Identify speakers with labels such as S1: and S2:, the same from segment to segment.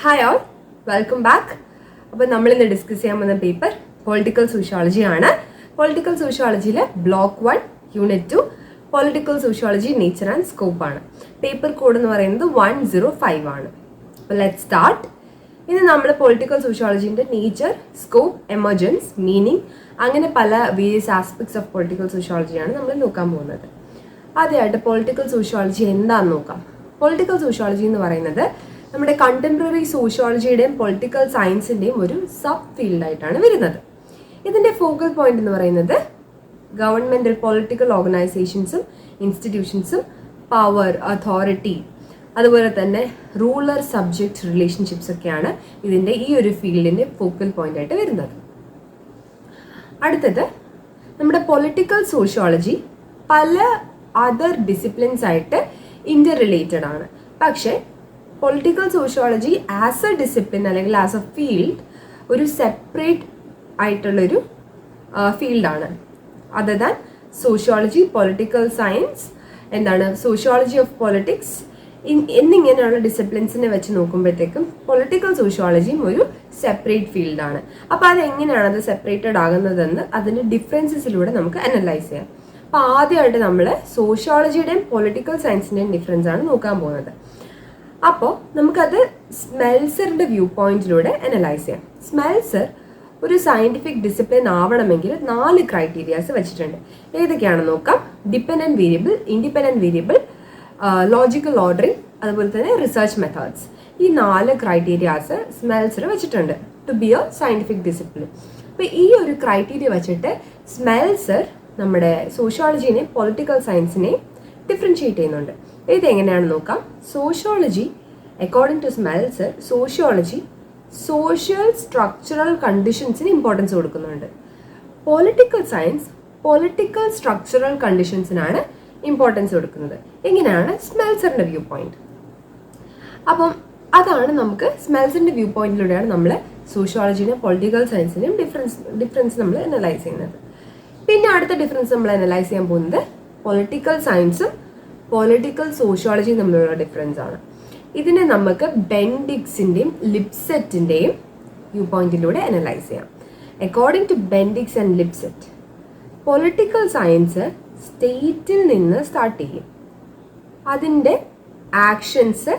S1: Hi all welcome back അപ്പോൾ നമ്മൾ ഇന്ന് ഡിസ്കസ് ചെയ്യാൻ പോകുന്ന പേപ്പർ പൊളിറ്റിക്കൽ സോഷ്യോളജി ആണ്. Political സോഷ്യോളജിയിലെ block one unit two political sociology nature and scope ആണ്. പേപ്പർ കോഡ് എന്ന് പറയുന്നത് വൺ സീറോ ഫൈവ് ആണ്. അപ്പോൾ ലെറ്റ് സ്റ്റാർട്ട് ഇനി നമ്മൾ പൊളിറ്റിക്കൽ സോഷ്യോളജീന്റെ നേച്ചർ സ്കോപ്പ് എമർജൻസ് മീനിങ് അങ്ങനെ പല വേരിയസ് ആസ്പെക്ട്സ് ഓഫ് പൊളിറ്റിക്കൽ സോഷ്യോളജിയാണ് നമ്മൾ നോക്കാൻ പോകുന്നത്. ആദ്യമായിട്ട് പൊളിറ്റിക്കൽ സോഷ്യോളജി എന്താണെന്ന് നോക്കാം. പൊളിറ്റിക്കൽ സോഷ്യോളജി എന്ന് പറയുന്നത് നമ്മുടെ കണ്ടംപററി സോഷ്യോളജിയുടെയും പൊളിറ്റിക്കൽ സയൻസിന്റെയും ഒരു സബ് ഫീൽഡായിട്ടാണ് വരുന്നത്. ഇതിന്റെ ഫോക്കൽ പോയിന്റ് എന്ന് പറയുന്നത് ഗവൺമെന്റ് പൊളിറ്റിക്കൽ ഓർഗനൈസേഷൻസും ഇൻസ്റ്റിറ്റ്യൂഷൻസും പവർ അതോറിറ്റി അതുപോലെ തന്നെ റൂളർ സബ്ജക്റ്റ് റിലേഷൻഷിപ്സ് ഒക്കെയാണ് ഇതിന്റെ ഈ ഒരു ഫീൽഡിന്റെ ഫോക്കൽ പോയിന്റ് ആയിട്ട് വരുന്നത്. അടുത്തത് നമ്മുടെ പൊളിറ്റിക്കൽ സോഷ്യോളജി പല അതർ ഡിസിപ്ലിൻസ് ആയിട്ട് ഇന്റർ റിലേറ്റഡ് ആണ്. പക്ഷേ political sociology as a discipline അല്ലെങ്കിൽ ആസ് എ ഫീൽഡ് ഒരു സെപ്പറേറ്റ് ആയിട്ടുള്ളൊരു ഫീൽഡാണ് other than sociology political science എന്താണ് സോഷ്യോളജി ഓഫ് പൊളിറ്റിക്സ് എന്നിങ്ങനെയുള്ള ഡിസിപ്ലിൻസിനെ വെച്ച് നോക്കുമ്പോഴത്തേക്കും പൊളിറ്റിക്കൽ സോഷ്യോളജിയും ഒരു സെപ്പറേറ്റ് ഫീൽഡാണ് അപ്പോൾ അതെങ്ങനെയാണ് അത് സെപ്പറേറ്റഡ് ആകുന്നതെന്ന് അതിന്റെ ഡിഫറൻസസിലൂടെ നമുക്ക് അനലൈസ് ചെയ്യാം. അപ്പോൾ ആദ്യമായിട്ട് നമ്മൾ സോഷ്യോളജിയുടെയും പൊളിറ്റിക്കൽ സയൻസിന്റെയും ഡിഫറൻസ് ആണ് നോക്കാൻ പോകുന്നത്. അപ്പോൾ നമുക്കത് സ്മെൽസറിന്റെ വ്യൂ പോയിന്റിലൂടെ അനലൈസ് ചെയ്യാം. സ്മെൽസർ ഒരു സയന്റിഫിക് ഡിസിപ്ലിൻ ആവണമെങ്കിൽ നാല് ക്രൈറ്റീരിയാസ് വെച്ചിട്ടുണ്ട്. ഏതൊക്കെയാണെന്ന് നോക്കാം? Dependent variable independent variable logical ordering അതുപോലെ തന്നെ റിസർച്ച് മെത്തേഡ്സ് ഈ നാല് ക്രൈറ്റീരിയാസ് സ്മെൽസർ വെച്ചിട്ടുണ്ട് to be a scientific discipline അപ്പോൾ ഈ ഒരു ക്രൈറ്റീരിയ വെച്ചിട്ട് സ്മെൽസർ നമ്മുടെ സോഷ്യോളജീനെയും പൊളിറ്റിക്കൽ സയൻസിനെയും ഡിഫറൻഷിയേറ്റ് ചെയ്യുന്നുണ്ട്. ഇത് എങ്ങനെയാണെന്ന് നോക്കാം sociology according to Smelser sociology social structural കണ്ടീഷൻസിന് importance കൊടുക്കുന്നുണ്ട്. പൊളിറ്റിക്കൽ സയൻസ് പൊളിറ്റിക്കൽ സ്ട്രക്ചറൽ കണ്ടീഷൻസിനാണ് ഇമ്പോർട്ടൻസ് കൊടുക്കുന്നത്. എങ്ങനെയാണ് സ്മെൽസറിന്റെ വ്യൂ പോയിന്റ് അപ്പം അതാണ് നമുക്ക് സ്മെൽസിന്റെ വ്യൂ പോയിന്റിലൂടെയാണ് നമ്മൾ സോഷ്യോളജിനെയും പൊളിറ്റിക്കൽ സയൻസിനെയും ഡിഫറൻസ് ഡിഫറൻസ് നമ്മൾ അനലൈസ് ചെയ്യുന്നത്. പിന്നെ അടുത്ത ഡിഫറൻസ് നമ്മൾ അനലൈസ് ചെയ്യാൻ പോകുന്നത് പൊളിറ്റിക്കൽ സയൻസും പൊളിറ്റിക്കൽ സോഷ്യോളജിയും തമ്മിലുള്ള ഡിഫറൻസ് ആണ്. ഇതിനെ നമുക്ക് ബെൻഡിക്സിന്റെയും ലിപ്സെറ്റിന്റെയും വ്യൂ പോയിന്റിലൂടെ അനലൈസ് ചെയ്യാം. According to Bendix and Lipset political science സ്റ്റേറ്റിൽ നിന്ന് സ്റ്റാർട്ട് ചെയ്യും. അതിന്റെ ആക്ഷൻസ്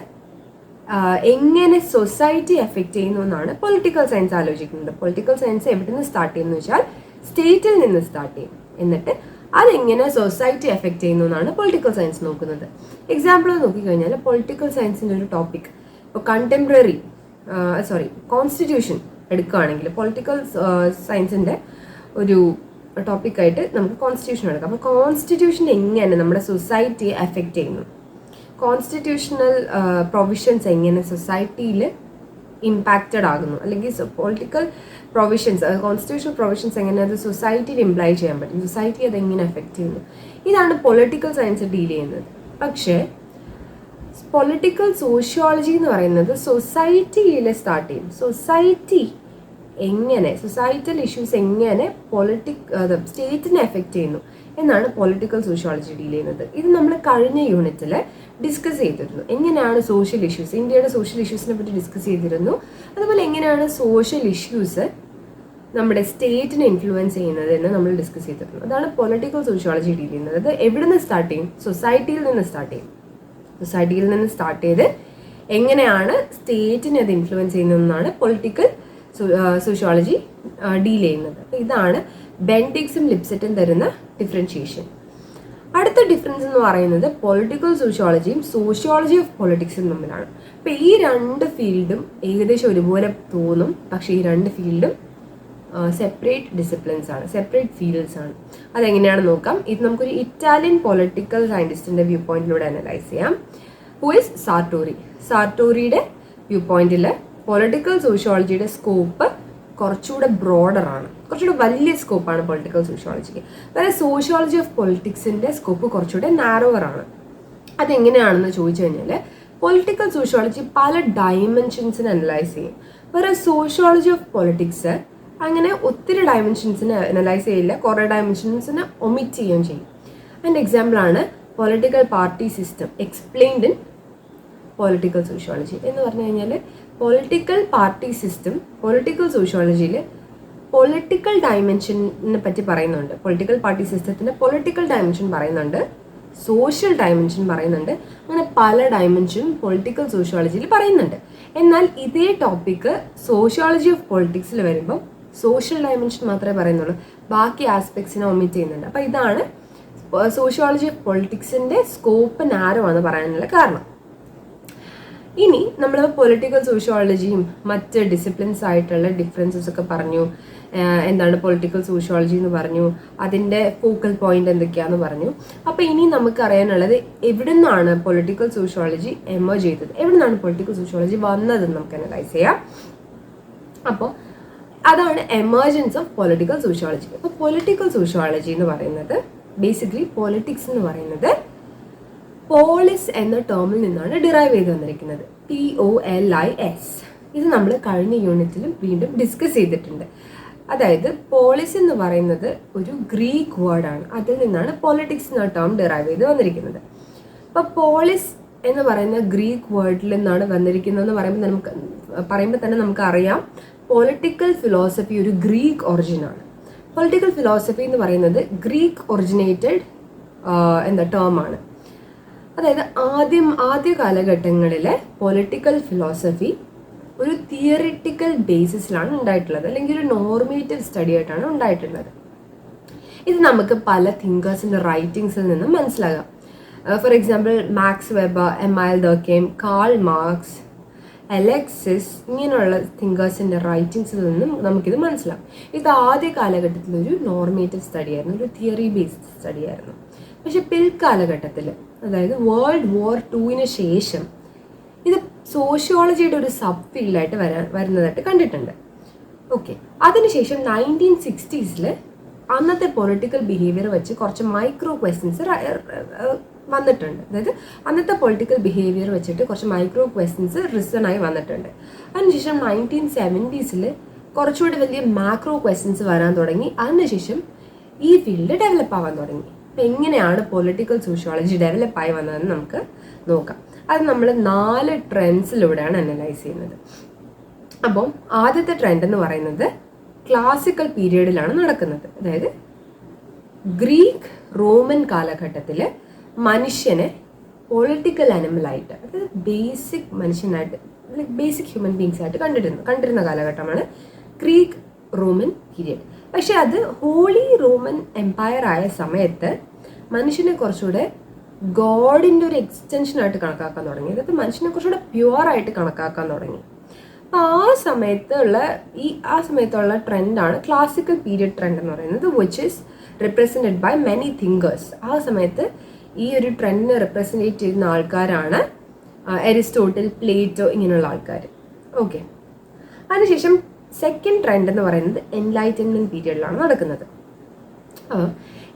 S1: എങ്ങനെ സൊസൈറ്റി എഫക്റ്റ് ചെയ്യുന്നു എന്നാണ് പൊളിറ്റിക്കൽ സയൻസ് ആലോചിക്കുന്നത്. പൊളിറ്റിക്കൽ സയൻസ് എവിടെ നിന്ന് സ്റ്റാർട്ട് ചെയ്യുന്നു വെച്ചാൽ സ്റ്റേറ്റിൽ നിന്ന് സ്റ്റാർട്ട് ചെയ്യും. എന്നിട്ട് അതെങ്ങനെ സൊസൈറ്റി എഫക്റ്റ് ചെയ്യുന്നു എന്നാണ് പൊളിറ്റിക്കൽ സയൻസ് നോക്കുന്നത്. എക്സാമ്പിൾ നോക്കിക്കഴിഞ്ഞാൽ പൊളിറ്റിക്കൽ സയൻസിന്റെ ഒരു ടോപ്പിക് ഇപ്പോൾ കണ്ടംപററി സോറി കോൺസ്റ്റിറ്റ്യൂഷൻ എടുക്കുകയാണെങ്കിൽ പൊളിറ്റിക്കൽ സയൻസിന്റെ ഒരു ടോപ്പിക്കായിട്ട് നമുക്ക് കോൺസ്റ്റിറ്റ്യൂഷൻ എടുക്കാം. അപ്പോൾ കോൺസ്റ്റിറ്റ്യൂഷൻ എങ്ങനെ നമ്മുടെ സൊസൈറ്റിയെ എഫക്റ്റ് ചെയ്യുന്നു? കോൺസ്റ്റിറ്റ്യൂഷണൽ പ്രൊവിഷൻസ് എങ്ങനെ സൊസൈറ്റിയിൽ ഇമ്പാക്റ്റഡ് ആകുന്നു. അല്ലെങ്കിൽ പൊളിറ്റിക്കൽ പ്രൊവിഷൻസ് കോൺസ്റ്റിറ്റ്യൂഷണൽ പ്രൊവിഷൻസ് എങ്ങനെ അത് സൊസൈറ്റിയിൽ ഇംപ്ലൈ ചെയ്യാൻ പറ്റും? സൊസൈറ്റി അത് എങ്ങനെ എഫക്റ്റ് ചെയ്യുന്നു? ഇതാണ് പൊളിറ്റിക്കൽ സയൻസ് ഡീൽ ചെയ്യുന്നത്. പക്ഷേ പൊളിറ്റിക്കൽ സോഷ്യോളജി എന്ന് പറയുന്നത് സൊസൈറ്റിയിൽ സ്റ്റാർട്ട് ചെയ്യും. സൊസൈറ്റി എങ്ങനെ സൊസൈറ്റൽ ഇഷ്യൂസ് എങ്ങനെ പൊളിറ്റിക് സ്റ്റേറ്റിനെ എഫക്റ്റ് ചെയ്യുന്നു എന്നാണ് പൊളിറ്റിക്കൽ സോഷ്യോളജി ഡീൽ ചെയ്യുന്നത്. ഇത് നമ്മൾ കഴിഞ്ഞ യൂണിറ്റിൽ ഡിസ്കസ് ചെയ്തിരുന്നു. എങ്ങനെയാണ് സോഷ്യൽ ഇഷ്യൂസ് ഇന്ത്യയുടെ സോഷ്യൽ ഇഷ്യൂസിനെ പറ്റി ഡിസ്കസ് ചെയ്തിരുന്നു. അതുപോലെ എങ്ങനെയാണ് സോഷ്യൽ ഇഷ്യൂസ് നമ്മുടെ സ്റ്റേറ്റിനെ ഇൻഫ്ലുവൻസ് ചെയ്യുന്നത് എന്ന് നമ്മൾ ഡിസ്കസ് ചെയ്തിരുന്നു. അതാണ് പൊളിറ്റിക്കൽ സോഷ്യോളജി ഡീൽ ചെയ്യുന്നത്. അത് എവിടെ നിന്ന് സ്റ്റാർട്ട് ചെയ്യും? സൊസൈറ്റിയിൽ നിന്ന് സ്റ്റാർട്ട് ചെയ്യും. സൊസൈറ്റിയിൽ നിന്ന് സ്റ്റാർട്ട് ചെയ്ത് എങ്ങനെയാണ് സ്റ്റേറ്റിനെ അത് ഇൻഫ്ലുവൻസ് ചെയ്യുന്നതെന്നാണ് പൊളിറ്റിക്കൽ സോഷ്യോളജി ഡീൽ ചെയ്യുന്നത്. ഇതാണ് ബെൻഡിക്സും ലിപ്സെറ്റും തരുന്ന ഡിഫറൻഷിയേഷൻ അടുത്ത ഡിഫറൻസ് എന്ന് പറയുന്നത് പൊളിറ്റിക്കൽ സോഷ്യോളജിയും സോഷ്യോളജി ഓഫ് പൊളിറ്റിക്സും തമ്മിലാണ്. അപ്പോൾ ഈ രണ്ട് ഫീൽഡും ഏകദേശം ഒരുപോലെ തോന്നും. പക്ഷേ ഈ രണ്ട് ഫീൽഡും സെപ്പറേറ്റ് ഡിസിപ്ലിൻസ് ആണ് സെപ്പറേറ്റ് ഫീൽഡ്സ് ആണ്. അതെങ്ങനെയാണ് നോക്കാം. ഇത് നമുക്കൊരു ഇറ്റാലിയൻ പൊളിറ്റിക്കൽ സയന്റിസ്റ്റിന്റെ വ്യൂ പോയിന്റിലൂടെ അനലൈസ് ചെയ്യാം. ഹു ഇസ് സാർട്ടോറി സാർട്ടോറിയുടെ വ്യൂ പോയിന്റിൽ പൊളിറ്റിക്കൽ സോഷ്യോളജിയുടെ സ്കോപ്പ് കുറച്ചുകൂടെ ബ്രോഡർ ആണ്. കുറച്ചുകൂടെ വലിയ സ്കോപ്പാണ് പൊളിറ്റിക്കൽ സോഷ്യോളജിക്ക് വേറെ സോഷ്യോളജി ഓഫ് പൊളിറ്റിക്സിന്റെ സ്കോപ്പ് കുറച്ചുകൂടെ നാരോവർ ആണ്. അതെങ്ങനെയാണെന്ന് ചോദിച്ചു കഴിഞ്ഞാൽ പൊളിറ്റിക്കൽ സോഷ്യോളജി പല ഡയമെൻഷൻസിന് അനലൈസ് ചെയ്യും. വേറെ സോഷ്യോളജി ഓഫ് പൊളിറ്റിക്സ് അങ്ങനെ ഒത്തിരി ഡയമെൻഷൻസിന് അനലൈസ് ചെയ്യില്ല. കുറേ ഡയമെൻഷൻസിനെ ഒമിറ്റ് ചെയ്യുകയും ചെയ്യും. അതിന്റെ എക്സാമ്പിളാണ് political party system explained in political sociology എന്ന് പറഞ്ഞു കഴിഞ്ഞാൽ പൊളിറ്റിക്കൽ പാർട്ടി സിസ്റ്റം പൊളിറ്റിക്കൽ സോഷ്യോളജിയിൽ പൊളിറ്റിക്കൽ ഡയമെൻഷനെ പറ്റി പറയുന്നുണ്ട്. പൊളിറ്റിക്കൽ പാർട്ടി സിസ്റ്റത്തിന്റെ പൊളിറ്റിക്കൽ ഡയമെൻഷൻ പറയുന്നുണ്ട്. സോഷ്യൽ ഡയമെൻഷൻ പറയുന്നുണ്ട്. അങ്ങനെ പല ഡയമെൻഷനും പൊളിറ്റിക്കൽ സോഷ്യോളജിയിൽ പറയുന്നുണ്ട്. എന്നാൽ ഇതേ ടോപ്പിക്ക് സോഷ്യോളജി ഓഫ് പൊളിറ്റിക്സിൽ വരുമ്പം സോഷ്യൽ ഡയമെൻഷൻ മാത്രമേ പറയുന്നുള്ളൂ. ബാക്കി ആസ്പെക്ട്സിനെ ഒമിറ്റ് ചെയ്യുന്നുണ്ട്. അപ്പോൾ ഇതാണ് സോഷ്യോളജി ഓഫ് പൊളിറ്റിക്സിന്റെ സ്കോപ്പ് നാരോ ആണ് പറയാനുള്ള കാരണം. ഇനി നമ്മൾ പൊളിറ്റിക്കൽ സോഷ്യോളജിയും മറ്റ് ഡിസിപ്ലിൻസ് ആയിട്ടുള്ള ഡിഫറൻസസ് ഒക്കെ പറഞ്ഞു. എന്താണ് പൊളിറ്റിക്കൽ സോഷ്യോളജി എന്ന് പറഞ്ഞു. അതിന്റെ ഫോക്കൽ പോയിന്റ് എന്തൊക്കെയാന്ന് പറഞ്ഞു. അപ്പോൾ ഇനി നമുക്ക് അറിയാനുള്ളത് എവിടെ നിന്നാണ് പൊളിറ്റിക്കൽ സോഷ്യോളജി എമോ ചെയ്തത്? എവിടെ നിന്നാണ് പൊളിറ്റിക്കൽ സോഷ്യോളജി വന്നതെന്ന് നമുക്ക് അനലൈസ് ചെയ്യാം. അപ്പോൾ അതാണ് എമർജൻസ് ഓഫ് പൊളിറ്റിക്കൽ സോഷ്യോളജി അപ്പോൾ പൊളിറ്റിക്കൽ സോഷ്യോളജി എന്ന് പറയുന്നത് ബേസിക്കലി പൊളിറ്റിക്സ് എന്ന് പറയുന്നത് പോളിസ് എന്ന ടേമിൽ നിന്നാണ് ഡിറൈവ് ചെയ്ത് വന്നിരിക്കുന്നത്. P O L I S ഇത് നമ്മൾ കഴിഞ്ഞ യൂണിറ്റിലും വീണ്ടും ഡിസ്കസ് ചെയ്തിട്ടുണ്ട്. അതായത് പോളിസ് എന്ന് പറയുന്നത് ഒരു ഗ്രീക്ക് വേർഡാണ് അതിൽ നിന്നാണ് പൊളിറ്റിക്സ് എന്ന ടേം ഡിറൈവ് ചെയ്ത് വന്നിരിക്കുന്നത്. അപ്പോൾ പോളിസ് എന്ന് പറയുന്ന ഗ്രീക്ക് വേർഡിൽ നിന്നാണ് വന്നിരിക്കുന്നതെന്ന് പറയുമ്പോൾ നമുക്ക് പറയുമ്പോൾ തന്നെ നമുക്ക് അറിയാം പൊളിറ്റിക്കൽ ഫിലോസഫി ഒരു ഗ്രീക്ക് ഒറിജിനാണ് പൊളിറ്റിക്കൽ ഫിലോസഫി എന്ന് പറയുന്നത് ഗ്രീക്ക് ഒറിജിനേറ്റഡ് എന്താ ടേമാണ് അതായത് ആദ്യം ആദ്യ കാലഘട്ടങ്ങളിലെ പൊളിറ്റിക്കൽ ഫിലോസഫി ഒരു തിയറിറ്റിക്കൽ ബേസിസിലാണ് ഉണ്ടായിട്ടുള്ളത് അല്ലെങ്കിൽ ഒരു നോർമേറ്റീവ് സ്റ്റഡി ആയിട്ടാണ് ഉണ്ടായിട്ടുള്ളത്. ഇത് നമുക്ക് പല തിങ്കേഴ്സിന്റെ റൈറ്റിങ്സിൽ നിന്നും മനസ്സിലാകാം. For example Max Weber Emile Durkheim Karl Marx Alexis ഇങ്ങനെയുള്ള തിങ്കേഴ്സിന്റെ റൈറ്റിങ്സിൽ നിന്നും നമുക്കിത് മനസ്സിലാവും ഇത് ആദ്യ കാലഘട്ടത്തിൽ ഒരു നോർമേറ്റീവ് സ്റ്റഡി ആയിരുന്നു ഒരു തിയറി ബേസ്ഡ് സ്റ്റഡി ആയിരുന്നു. പക്ഷെ പിൽക്കാലഘട്ടത്തിൽ അതായത് വേൾഡ് വാർ ടുവിന് ശേഷം ഇത് സോഷ്യോളജിയുടെ ഒരു സബ് ഫീൽഡായിട്ട് വരാൻ വരുന്നതായിട്ട് കണ്ടിട്ടുണ്ട്. ഓക്കെ. അതിനുശേഷം നയന്റീൻ സിക്സ്റ്റീസിൽ അന്നത്തെ പൊളിറ്റിക്കൽ ബിഹേവിയർ വെച്ച് കുറച്ച് മൈക്രോ ക്വസ്റ്റ്യൻസ് വന്നിട്ടുണ്ട്. അതായത് അന്നത്തെ പൊളിറ്റിക്കൽ ബിഹേവിയർ വെച്ചിട്ട് കുറച്ച് മൈക്രോ ക്വസ്റ്റ്യൻസ് റിസൺ ആയി വന്നിട്ടുണ്ട്. അതിനുശേഷം നയന്റീൻ സെവന്റീസിൽ കുറച്ചുകൂടി വലിയ മാക്രോ ക്വസ്റ്റ്യൻസ് വരാൻ തുടങ്ങി. അതിനുശേഷം ഈ ഫീൽഡ് ഡെവലപ്പ് ആവാൻ തുടങ്ങി. അപ്പം എങ്ങനെയാണ് പൊളിറ്റിക്കൽ സോഷ്യോളജി ഡെവലപ്പ് ആയി വന്നതെന്ന് നമുക്ക് നോക്കാം. അത് നമ്മൾ നാല് ട്രെൻഡ്സിലൂടെയാണ് അനലൈസ് ചെയ്യുന്നത്. അപ്പം ആദ്യത്തെ ട്രെൻഡ് എന്ന് പറയുന്നത് ക്ലാസിക്കൽ പീരീഡിലാണ് നടക്കുന്നത്. അതായത് ഗ്രീക്ക് റോമൻ കാലഘട്ടത്തിൽ മനുഷ്യനെ പൊളിറ്റിക്കൽ അനിമലായിട്ട് അതായത് ബേസിക് മനുഷ്യനായിട്ട് ബേസിക് ഹ്യൂമൻ ബീങ്സ് ആയിട്ട് കണ്ടിരുന്നു കണ്ടിരുന്ന കാലഘട്ടമാണ് ഗ്രീക്ക് റോമൻ പീരിയഡ് പക്ഷെ അത് ഹോളി റോമൻ എംപയർ ആയ സമയത്ത് മനുഷ്യനെ കുറച്ചുകൂടെ ഗോഡിന്റെ ഒരു എക്സ്റ്റൻഷൻ ആയിട്ട് കണക്കാക്കാൻ തുടങ്ങി. അതായത് മനുഷ്യനെ കുറച്ചുകൂടെ പ്യുവറായിട്ട് കണക്കാക്കാൻ തുടങ്ങി. അപ്പോൾ ആ സമയത്തുള്ള ഈ ആ സമയത്തുള്ള ട്രെൻഡാണ് ക്ലാസിക്കൽ പീരിയഡ് ട്രെൻഡ് എന്ന് പറയുന്നത് which is represented by many thinkers ആ സമയത്ത് ഈ ഒരു ട്രെൻഡിനെ റിപ്രസെന്റേറ്റ് ചെയ്യുന്ന ആൾക്കാരാണ് അരിസ്റ്റോട്ടിൽ പ്ലേറ്റോ ഇങ്ങനെയുള്ള ആൾക്കാർ ഓക്കെ അതിനുശേഷം സെക്കൻഡ് ട്രെൻഡ് എന്ന് പറയുന്നത് എൻലൈറ്റൻമെന്റ് പീരീഡിലാണ് നടക്കുന്നത്. അപ്പം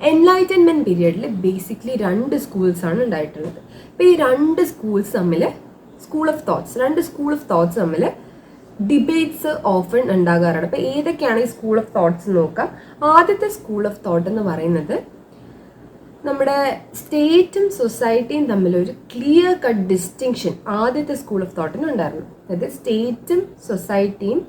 S1: എൻലൈറ്റൻമെന്റ് പീരീഡിൽ ബേസിക്കലി രണ്ട് സ്കൂൾസാണ് ഉണ്ടായിട്ടുള്ളത്. അപ്പോൾ ഈ രണ്ട് സ്കൂൾസ് തമ്മിൽ സ്കൂൾ ഓഫ് തോട്ട്സ് രണ്ട് സ്കൂൾ ഓഫ് തോട്ട്സ് തമ്മിൽ ഡിബേറ്റ്സ് ഓഫൺ ഉണ്ടാകാറാണ്. അപ്പോൾ ഏതൊക്കെയാണ് ഈ സ്കൂൾ ഓഫ് തോട്ട്സ് നോക്കുക? ആദ്യത്തെ സ്കൂൾ ഓഫ് തോട്ട് എന്ന് പറയുന്നത് നമ്മുടെ സ്റ്റേറ്റും സൊസൈറ്റിയും തമ്മിലൊരു ക്ലിയർ കട്ട് ഡിസ്റ്റിങ്ഷൻ ആദ്യത്തെ സ്കൂൾ ഓഫ് തോട്ടിന് ഉണ്ടായിരുന്നു. അതായത് സ്റ്റേറ്റും സൊസൈറ്റിയും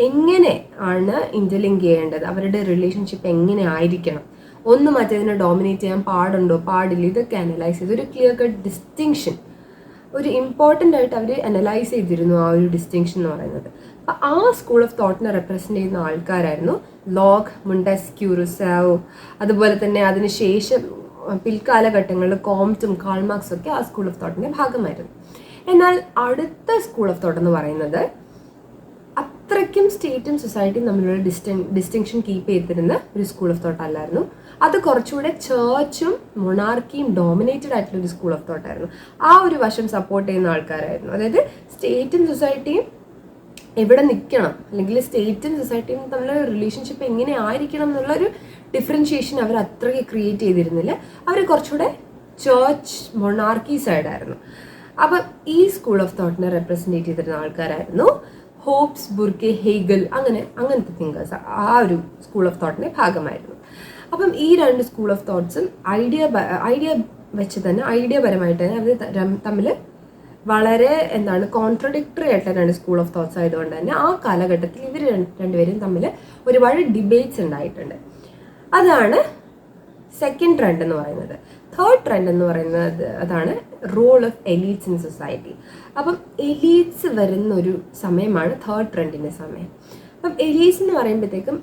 S1: എങ്ങനെ ആണ് ഇന്റർലിങ്ക് ചെയ്യേണ്ടത്? അവരുടെ റിലേഷൻഷിപ്പ് എങ്ങനെ ആയിരിക്കണം? ഒന്ന് മറ്റേതിനെ ഡോമിനേറ്റ് ചെയ്യാൻ പാടുണ്ടോ? പാടില്ല. ഇതൊക്കെ അനലൈസ് ചെയ്ത് ഒരു ക്ലിയർ കട്ട് ഡിസ്റ്റിങ്ഷൻ ഒരു ഇമ്പോർട്ടന്റ് ആയിട്ട് അവർ അനലൈസ് ചെയ്തിരുന്നു ആ ഒരു ഡിസ്റ്റിങ്ഷൻ എന്ന് പറയുന്നത്. അപ്പം ആ സ്കൂൾ ഓഫ് തോട്ടിനെ റെപ്രസെന്റ് ചെയ്യുന്ന ആൾക്കാരായിരുന്നു ലോഗ് മുണ്ടസ്ക്യൂ റുസാവോ അതുപോലെ തന്നെ അതിനുശേഷം പിൽക്കാലഘട്ടങ്ങളിൽ കോംറ്റും കാൾമാർക്സും ഒക്കെ ആ സ്കൂൾ ഓഫ് തോട്ടിന്റെ ഭാഗമായിരുന്നു. എന്നാൽ അടുത്ത സ്കൂൾ ഓഫ് തോട്ട് എന്ന് പറയുന്നത് അത്രയ്ക്കും സ്റ്റേറ്റും സൊസൈറ്റിയും തമ്മിലുള്ള ഡിസ്റ്റൻ ഡിസ്റ്റിങ്ഷൻ കീപ്പ് ചെയ്തിരുന്ന ഒരു സ്കൂൾ ഓഫ് തോട്ട് അല്ലായിരുന്നു. അത് കുറച്ചുകൂടെ ചേർച്ചും മൊണാർക്കിയും ഡോമിനേറ്റഡ് ആയിട്ടുള്ള ഒരു സ്കൂൾ ഓഫ് തോട്ടായിരുന്നു ആ ഒരു വശം സപ്പോർട്ട് ചെയ്യുന്ന ആൾക്കാരായിരുന്നു. അതായത് സ്റ്റേറ്റും സൊസൈറ്റിയും എവിടെ നിൽക്കണം? അല്ലെങ്കിൽ സ്റ്റേറ്റും സൊസൈറ്റിയും തമ്മിലുള്ള റിലേഷൻഷിപ്പ് എങ്ങനെ ആയിരിക്കണം എന്നുള്ളൊരു ഡിഫറൻഷിയേഷൻ അവർ അത്രയ്ക്ക് ക്രിയേറ്റ് ചെയ്തിരുന്നില്ല. അവർ കുറച്ചുകൂടെ ചേർച്ച് മൊണാർക്കി സൈഡായിരുന്നു അപ്പം ഈ സ്കൂൾ ഓഫ് തോട്ടിനെ റെപ്രസെന്റേറ്റ് ചെയ്തിരുന്ന ആൾക്കാരായിരുന്നു ഹോപ്സ് ബുർക്കെ ഹേഗൽ അങ്ങനെ അങ്ങനത്തെ തിങ്കേഴ്സ് ആ ഒരു സ്കൂൾ ഓഫ് തോട്ടിന്റെ ഭാഗമായിരുന്നു. അപ്പം ഈ രണ്ട് സ്കൂൾ ഓഫ് തോട്ട്സും ഐഡിയ ഐഡിയ വെച്ച് തന്നെ ഐഡിയ പരമായിട്ട് തന്നെ അവർ തമ്മിൽ വളരെ എന്താണ് കോൺട്രഡിക്ടറി ആയിട്ട് രണ്ട് സ്കൂൾ ഓഫ് തോട്ട്സ് ആയതുകൊണ്ട് തന്നെ ആ കാലഘട്ടത്തിൽ ഇവർ രണ്ടുപേരും തമ്മിൽ ഒരുപാട് ഡിബേറ്റ്സ് ഉണ്ടായിട്ടുണ്ട്. അതാണ് സെക്കൻഡ് ട്രെൻഡ് എന്ന് പറയുന്നത്. തേർഡ് ട്രെൻഡ് എന്ന് പറയുന്നത് അതാണ് role of elites in society അപ്പം എലീറ്റ്സ് വരുന്ന ഒരു സമയമാണ് തേർഡ് ട്രെൻഡിന്റെ സമയം. അപ്പം എലീറ്റ്സ് എന്ന് പറയുമ്പോഴത്തേക്കും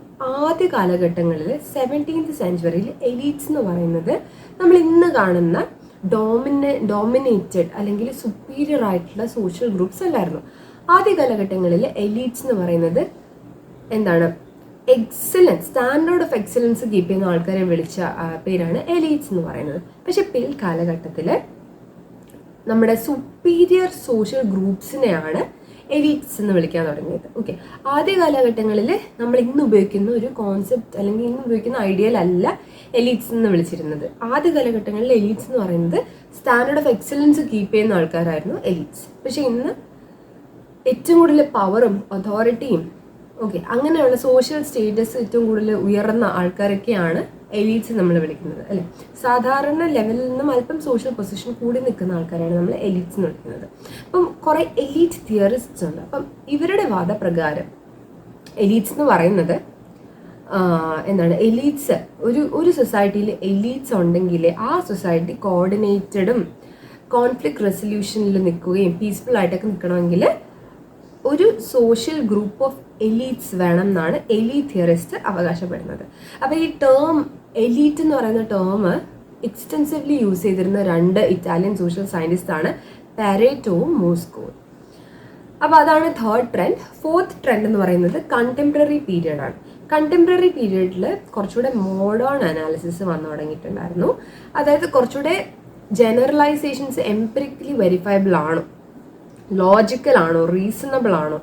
S1: ആദ്യ കാലഘട്ടങ്ങളിൽ സെവന്റീൻത് സെഞ്ച്വറിയിൽ എലീറ്റ്സ് എന്ന് പറയുന്നത് നമ്മൾ ഇന്ന് കാണുന്ന ഡോമിനെ ഡോമിനേറ്റഡ് അല്ലെങ്കിൽ സുപ്പീരിയർ ആയിട്ടുള്ള സോഷ്യൽ ഗ്രൂപ്പ്സ് അല്ലായിരുന്നു. ആദ്യ കാലഘട്ടങ്ങളിൽ എലീറ്റ്സ് എന്ന് പറയുന്നത് എന്താണ്? Excellence standard of excellence keep ചെയ്യുന്ന ആൾക്കാരെ വിളിച്ച പേരാണ് എലീറ്റ്സ് എന്ന് പറയുന്നത്. പക്ഷെ പിൽ കാലഘട്ടത്തിൽ നമ്മുടെ സുപ്പീരിയർ സോഷ്യൽ ഗ്രൂപ്പ്സിനെയാണ് എലീറ്റ്സ് എന്ന് വിളിക്കാൻ തുടങ്ങിയത്. ഓക്കെ ആദ്യ കാലഘട്ടങ്ങളിൽ നമ്മൾ ഇന്ന് ഉപയോഗിക്കുന്ന ഒരു കോൺസെപ്റ്റ് അല്ലെങ്കിൽ ഇന്ന് ഉപയോഗിക്കുന്ന ഐഡിയൽ അല്ല എലീറ്റ്സ് എന്ന് വിളിച്ചിരുന്നത്. ആദ്യ കാലഘട്ടങ്ങളിൽ എലീറ്റ്സ് എന്ന് പറയുന്നത് സ്റ്റാൻഡേർഡ് ഓഫ് എക്സലൻസ് കീപ്പ് ചെയ്യുന്ന ആൾക്കാരായിരുന്നു എലീറ്റ്സ് പക്ഷെ ഇന്ന് ഏറ്റവും കൂടുതൽ പവറും അതോറിറ്റിയും ഓക്കെ അങ്ങനെയുള്ള സോഷ്യൽ സ്റ്റേറ്റസ് ഏറ്റവും കൂടുതൽ ഉയർന്ന ആൾക്കാരൊക്കെയാണ് എലീറ്റ്സ് നമ്മൾ വിളിക്കുന്നത് അല്ലെ? സാധാരണ ലെവലിൽ നിന്നും അല്പം സോഷ്യൽ പൊസിഷൻ കൂടി നിൽക്കുന്ന ആൾക്കാരാണ് നമ്മൾ എലീറ്റ്സ് എന്ന് വിളിക്കുന്നത്. അപ്പം കുറേ എലീറ്റ് തിയറിസ്റ്റ്സ് ഉണ്ട്. അപ്പം ഇവരുടെ വാദപ്രകാരം എലീറ്റ്സ് എന്ന് പറയുന്നത് എന്താണ്? എലീറ്റ്സ് ഒരു ഒരു സൊസൈറ്റിയിൽ എലീറ്റ്സ് ഉണ്ടെങ്കിൽ ആ സൊസൈറ്റി കോർഡിനേറ്റഡും കോൺഫ്ലിക്ട് റെസൊല്യൂഷനിൽ നിൽക്കുകയും പീസ്ഫുൾ ആയിട്ടൊക്കെ നിൽക്കണമെങ്കിൽ ഒരു സോഷ്യൽ ഗ്രൂപ്പ് ഓഫ് എലീറ്റ്സ് വേണം എന്നാണ് എലി തിയറിസ്റ്റ് അവകാശപ്പെടുന്നത്. അപ്പോൾ ഈ ടേം എലീറ്റ് എന്ന് പറയുന്ന ടേം എക്സ്റ്റെൻസീവ്ലി യൂസ് ചെയ്തിരുന്ന രണ്ട് ഇറ്റാലിയൻ സോഷ്യൽ സയന്റിസ്റ്റാണ് പാരേറ്റോവും മോസ്കോവും അപ്പോൾ അതാണ് തേർഡ് ട്രെൻഡ് ഫോർത്ത് ട്രെൻഡ് എന്ന് പറയുന്നത് കണ്ടംപററി പീരിയഡ് ആണ്. കണ്ടംപററി പീരീഡിൽ കുറച്ചുകൂടെ മോഡേൺ അനാലിസിസ് വന്നു തുടങ്ങിയിട്ടുണ്ടായിരുന്നു. അതായത് കുറച്ചുകൂടെ ജനറലൈസേഷൻസ് എംപ്രിക്കലി വെരിഫയബിൾ ആണോ. ലോജിക്കൽ ആണോ റീസണബിൾ ആണോ?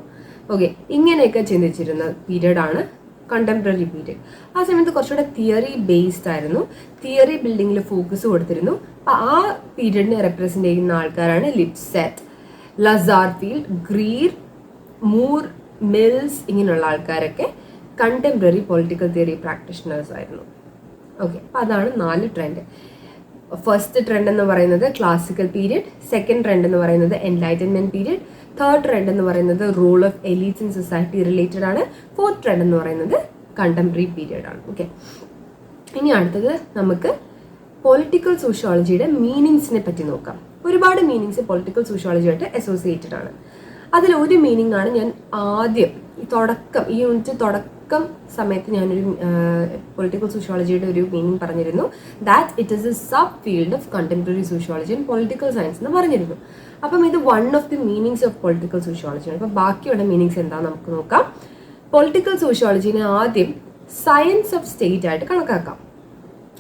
S1: ഓക്കെ ഇങ്ങനെയൊക്കെ ചിന്തിച്ചിരുന്ന പീരീഡ് ആണ് കണ്ടംപററി പീരീഡ് ആ സമയത്ത് കുറച്ചുകൂടെ തിയറി ബേസ്ഡ് ആയിരുന്നു. തിയറി ബിൽഡിങ്ങിൽ ഫോക്കസ് കൊടുത്തിരുന്നു. അപ്പൊ ആ പീരീഡിനെ റെപ്രസെന്റ് ചെയ്യുന്ന ആൾക്കാരാണ് Lipset Lazarsfeld Greer Moore Mills ഇങ്ങനെയുള്ള ആൾക്കാരൊക്കെ കണ്ടംപററി പൊളിറ്റിക്കൽ തിയറി പ്രാക്ടീഷണേഴ്സ് ആയിരുന്നു. ഓക്കെ അതാണ് നാല് ട്രെൻഡ് ഫസ്റ്റ് ട്രെൻഡ് എന്ന് പറയുന്നത് ക്ലാസിക്കൽ പീരിയഡ് സെക്കൻഡ് ട്രെൻഡ് എന്ന് പറയുന്നത് എൻലൈറ്റൻമെന്റ് പീരിയഡ് തേർഡ് ട്രെൻഡ് എന്ന് പറയുന്നത് rule of elites in society related ആണ് ഫോർത്ത് ട്രെൻഡ് എന്ന് പറയുന്നത് കണ്ടംപററി പീരിയഡ് ആണ്. ഓക്കെ ഇനി അടുത്തത് നമുക്ക് പൊളിറ്റിക്കൽ സോഷ്യോളജിയുടെ മീനിങ്സിനെ പറ്റി നോക്കാം. ഒരുപാട് മീനിങ്സ് പൊളിറ്റിക്കൽ സോഷ്യോളജിയായിട്ട് അസോസിയേറ്റഡ് ആണ്. അതിൽ ഒരു മീനിങ് ആണ് ഞാൻ ആദ്യം ഈ തുടക്കം ഈ യൂണിറ്റ് തുടക്കം സമയത്ത് ഞാനൊരു പൊളിറ്റിക്കൽ സോഷ്യോളജിയുടെ ഒരു മീനിങ് പറഞ്ഞിരുന്നു. That it is a sub field of contemporary sociology and political science എന്ന് പറഞ്ഞിരുന്നു. അപ്പം ഇത് one of the meanings of political sociology ആണ്. അപ്പം ബാക്കിയുള്ള മീനിങ്സ് എന്താണെന്ന് നമുക്ക് നോക്കാം. പൊളിറ്റിക്കൽ സോഷ്യോളജിനെ ആദ്യം സയൻസ് ഓഫ് സ്റ്റേറ്റ് ആയിട്ട് കണക്കാക്കാം.